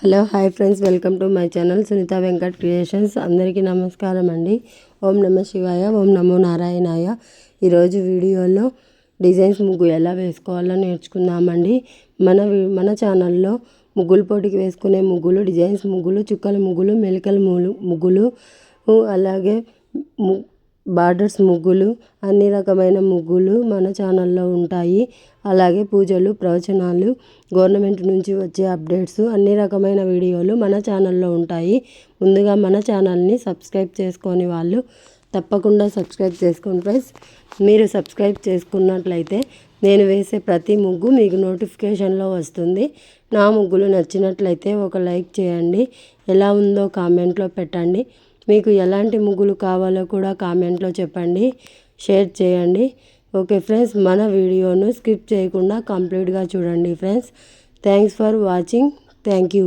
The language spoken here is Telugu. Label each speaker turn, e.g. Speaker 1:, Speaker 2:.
Speaker 1: Hello hi friends. Welcome to my channel Sunitha Venkat creations. అందరికీ నమస్కారం అండి. ఓం నమ శివాయ ఓం నమో నారాయణాయ. ఈరోజు వీడియోలో డిజైన్స్ ముగ్గు ఎలా వేసుకోవాలో నేర్చుకుందామండి. మన మన ఛానల్లో ముగ్గులు పోటీకి వేసుకునే ముగ్గులు డిజైన్స్ ముగ్గులు చుక్కల ముగ్గులు మెలికల ముగ్గులు అలాగే బార్డర్స్ ముగ్గులు అన్ని రకమైన ముగ్గులు మన ఛానల్లో ఉంటాయి. అలాగే పూజలు ప్రవచనాలు గవర్నమెంట్ నుంచి వచ్చే అప్డేట్స్ అన్ని రకమైన వీడియోలు మన ఛానల్లో ఉంటాయి. ముందుగా మన ఛానల్ని సబ్స్క్రైబ్ చేసుకొని వాళ్ళు తప్పకుండా సబ్స్క్రైబ్ చేసుకోండి ఫ్రెండ్స్. మీరు సబ్స్క్రైబ్ చేసుకున్నట్లయితే నేను వేసే ప్రతి ముగ్గు మీకు నోటిఫికేషన్లో వస్తుంది. నా ముగ్గులు నచ్చినట్లయితే ఒక లైక్ చేయండి. ఎలా ఉందో కామెంట్లో పెట్టండి. మీకు ఎలాంటి ముగ్గులు కావాలో కూడా కామెంట్లో చెప్పండి షేర్ చేయండి. ఓకే ఫ్రెండ్స్ మన వీడియోను స్కిప్ చేయకుండా కంప్లీట్గా చూడండి friends. Thanks for watching. Thank you.